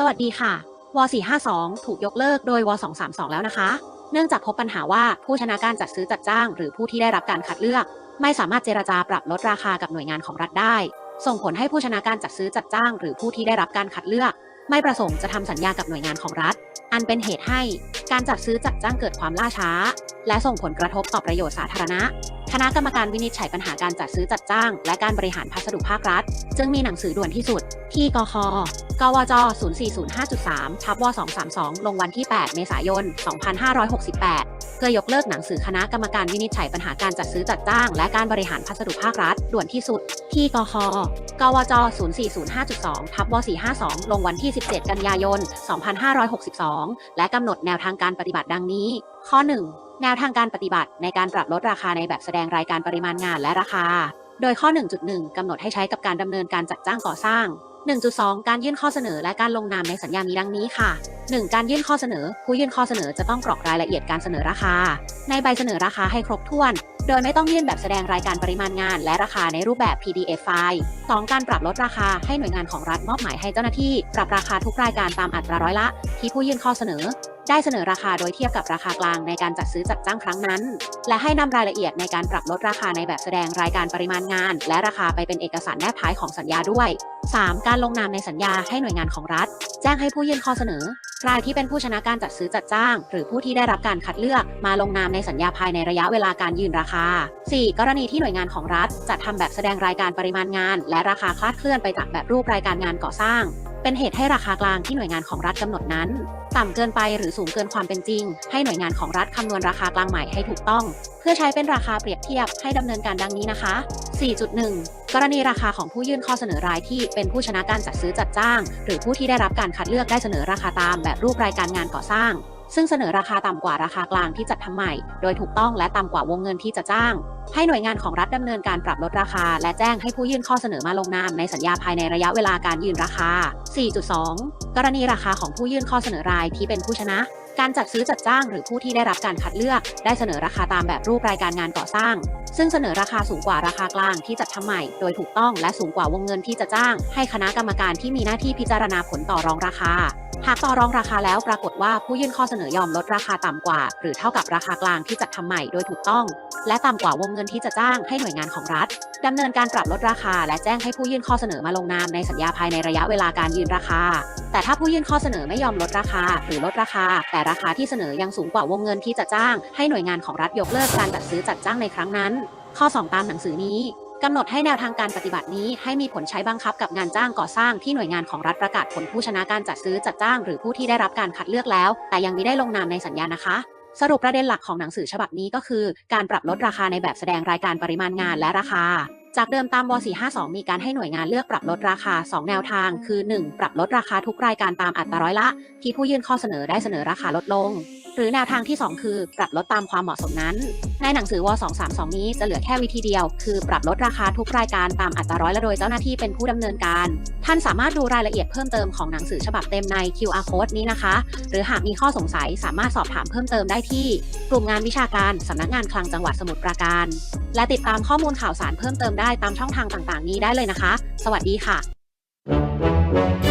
สวัสดีค่ะ ว 452 ถูกยกเลิกโดย ว 232 แล้วนะคะ เนื่องจากพบปัญหาว่าผู้ชนะการจัดซื้อจัดจ้าง หรือผู้ที่ได้รับการคัดเลือก ไม่สามารถเจรจาปรับลดราคากับหน่วยงานของรัฐได้ ส่งผลให้ผู้ชนะการจัดซื้อจัดจ้าง หรือผู้ที่ได้รับการคัดเลือก ไม่ประสงค์จะทำสัญญากับหน่วยงานของรัฐ อันเป็นเหตุให้การจัดซื้อจัดจ้างเกิดความล่าช้า และส่งผลกระทบต่อประโยชน์สาธารณะ คณะกรรมการวินิจฉัยปัญหาการจัดซื้อจัดจ้าง และการบริหารพัสดุภาครัฐ จึงมีหนังสือด่วนที่สุด ที่กค กวจ 0405.3ทับว232 ลงวันที่ 8 เมษายน 2568 เพื่อยกเลิกหนังสือคณะกรรมการวินิจฉัยปัญหาการจัดซื้อจัดจ้าง และการบริหารพัสดุภาครัฐ ด่วนที่สุด ที่กคกวจ 0405.2ทับว452 ลงวันที่ 17 กันยายน 2562 และกำหนดแนวทางการปฏิบัติดังนี้ ข้อ 1 แนวทางการปฏิบัติในการปรับลดราคาในแบบแสดงรายการปริมาณงานและราคา โดยข้อ 1.1กำหนดให้ใช้กับการดำเนินการจัดจ้างก่อสร้าง 1.2 การยื่นข้อเสนอและการลงนามในสัญญามีดังนี้ค่ะ 1. การยื่นข้อเสนอ ผู้ยื่นข้อเสนอจะต้องกรอกรายละเอียดการเสนอราคา ในใบเสนอราคาให้ครบถ้วน โดยไม่ต้องยื่นแบบแสดงรายการปริมาณงานและราคาในรูปแบบ PDF ไฟล์ 2. การปรับลดราคาให้หน่วยงานของรัฐมอบหมายให้เจ้าหน้าที่ ปรับราคาทุกรายการตามอัตราร้อยละ ที่ผู้ยื่นข้อเสนอ ได้เสนอราคาโดยเทียบกับราคากลางในการจัดซื้อจัดจ้างครั้งนั้น และให้นำรายละเอียดในการปรับลดราคาในแบบแสดงรายการปริมาณงาน และราคาไปเป็นเอกสารแนบท้ายของสัญญาด้วย 3. การลงนามในสัญญาให้หน่วยงานของรัฐ แจ้งให้ผู้ยื่นข้อเสนอ รายที่เป็นผู้ชนะการจัดซื้อจัดจ้าง หรือผู้ที่ได้รับการคัดเลือกมาลงนามในสัญญาภายในระยะเวลาการยืนราคา 4. กรณีที่หน่วยงานของรัฐจัดทำแบบแสดงรายการปริมาณงาน และราคาคลาดเคลื่อนไปจากแบบรูปรายการงานก่อสร้าง เป็นเหตุให้ราคากลางที่หน่วยงานของรัฐกำหนดนั้น ต่ำเกินไปหรือสูงเกินความเป็นจริง ให้หน่วยงานของรัฐคำนวณราคากลางใหม่ให้ถูกต้อง เพื่อใช้เป็นราคาเปรียบเทียบให้ดำเนินการดังนี้นะคะ 4.1 กรณีราคาของผู้ยื่นข้อเสนอรายที่เป็นผู้ชนะการจัดซื้อจัดจ้าง หรือผู้ที่ได้รับการคัดเลือกได้เสนอราคาตามแบบรูปรายการงานก่อสร้าง ซึ่งเสนอราคาต่ำกว่าราคากลางที่จัดทำใหม่ โดยถูกต้องและต่ำกว่าวงเงินที่จะจ้าง ให้หน่วยงานของรัฐดำเนินการปรับลดราคา และแจ้งให้ผู้ยื่นข้อเสนอมาลงนามในสัญญาภายในระยะเวลาการยื่นราคา 4.2 กรณีราคาของผู้ยื่นข้อเสนอรายที่เป็นผู้ชนะการจัดซื้อจัดจ้างหรือผู้ที่ได้รับการคัดเลือกได้เสนอราคาตามแบบรูปรายการงานก่อสร้าง ซึ่งเสนอราคาสูงกว่าราคากลางที่จัดทำใหม่ โดยถูกต้องและสูงกว่าวงเงินที่จะจ้าง ให้คณะกรรมการที่มีหน้าที่พิจารณาผลต่อรองราคา หากต่อรองราคาแล้วปรากฏว่าผู้ยื่นข้อเสนอยอมลดราคาต่ำกว่า หรือเท่ากับราคากลางที่จัดทำใหม่โดยถูกต้อง และต่ำกว่าวงเงินที่จะจ้างให้หน่วยงานของรัฐดำเนินการปรับลดราคา และแจ้งให้ผู้ยื่นข้อเสนอมาลงนามในสัญญาภายในระยะเวลาการยืนราคา แต่ถ้าผู้ยื่นข้อเสนอไม่ยอมลดราคา หรือลดราคา แต่ราคาที่เสนอยังสูงกว่าวงเงินที่จะจ้าง ให้หน่วยงานของรัฐยกเลิกการจัดซื้อจัดจ้างในครั้งนั้น ข้อ 2 ตามหนังสือนี้ กำหนดให้แนวทางการปฏิบัตินี้ให้มีผลใช้บังคับกับงานจ้างก่อสร้างที่หน่วยงานของรัฐประกาศผลผู้ชนะการจัดซื้อจัดจ้าง หรือผู้ที่ได้รับการคัดเลือกแล้ว แต่ยังไม่ได้ลงนามในสัญญานะคะสรุปประเด็นหลักของหนังสือฉบับนี้ก็คือ การปรับลดราคาในแบบแสดงรายการปริมาณงานและราคา จากเดิมตามว452 มีการให้หน่วยงานเลือกปรับลดราคา 2 แนวทาง คือ 1. ปรับลดราคาทุกรายการตามอัตราร้อยละ ที่ผู้ยื่นข้อเสนอได้เสนอราคาลดลง หรือแนวทางที่ 2 คือ ปรับลดตามความเหมาะสมนั้น ในหนังสือว232 นี้จะเหลือแค่วิธีเดียว คือปรับลดราคาทุกรายการตามอัตราร้อยละโดยเจ้าหน้าที่เป็นผู้ดำเนินการ ท่านสามารถดูรายละเอียดเพิ่มเติมของหนังสือฉบับเต็มใน QR code นี้นะคะ หรือหากมีข้อสงสัยสามารถสอบถามเพิ่มเติมได้ที่ กลุ่มงานวิชาการสำนักงานคลังจังหวัดสมุทรปราการ และติดตามข้อมูลข่าวสารเพิ่มเติมได้ตามช่องทางต่าง ๆ นี้ได้เลยนะคะ สวัสดีค่ะ